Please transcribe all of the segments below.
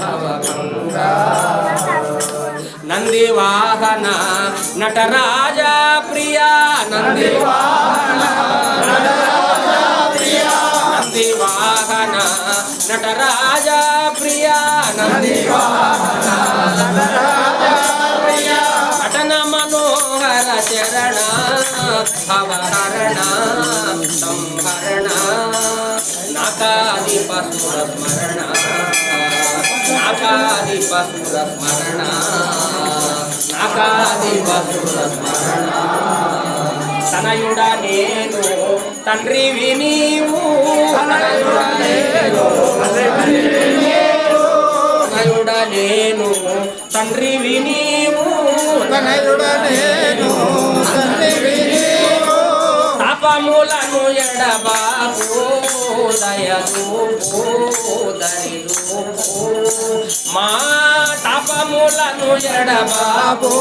భవభంగా నంది వాహన నటరాజ ప్రియా నంది వాహన నటరాజ ప్రియా నంది నటన మనోహర చరణ భవహరణ సంహరణ నాకాది పశుర స్మరణ నాకాది పశుర స్మరణ. నాకాది పశుర స్మరణ. తనయుడ నేను. తండ్రివి నీవు తనయుడ నేను తనయుడ నేను. తండ్రివి నీవు తనయుడ నేను. పాపములను ఎడబాపు దయదూపు దరిదూపు మా తాపములను ఎడబాపు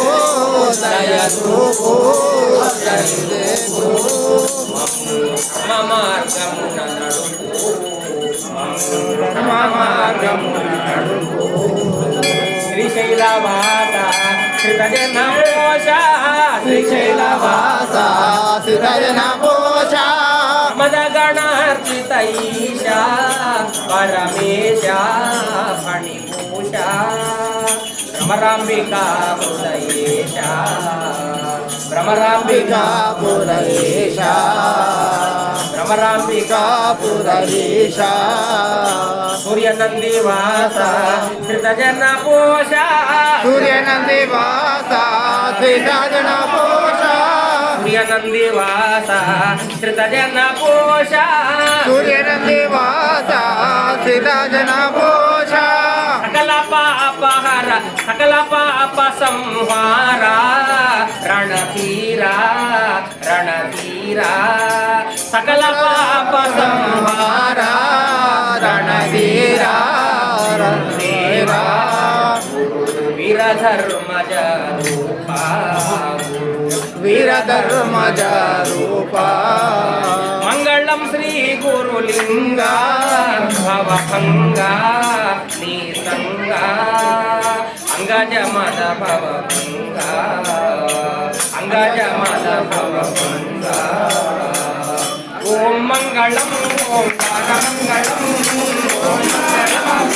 దయదూపు దరిదూపు మమ మార్గమున నడుపు మమ మార్గమున నడుపు. శ్రీశైలవాత కృతజన శ్రీశైలవాత వాస ఈశ పరమేశ ఫణిభూష భ్రమరాంబికా హృదయేశ భ్రమరాంబికా పురయేష భ్రమరాంబికా పురయేష సూర్యనందివాస కృతజన పోష సూర్యనంది వాస పోష సూర్యనందివాస కృతజన పోష సూర్యనంది వాస శ్రీరాజన పోష సకల పాపహర సకల పాప సంహార. రణధీర రణధీర. సకల పాప సంహార రణధీర రణధీర. వీరధర్మజ రూప. వీరధర్మజ రూప మంగళం శ్రీ గురులింగ భవభంగ నీ అంగజ మద భవభంగ అంగజ మద భవభంగ. ఓం మంగళం ఓం మంగళం ఓం మంగళం.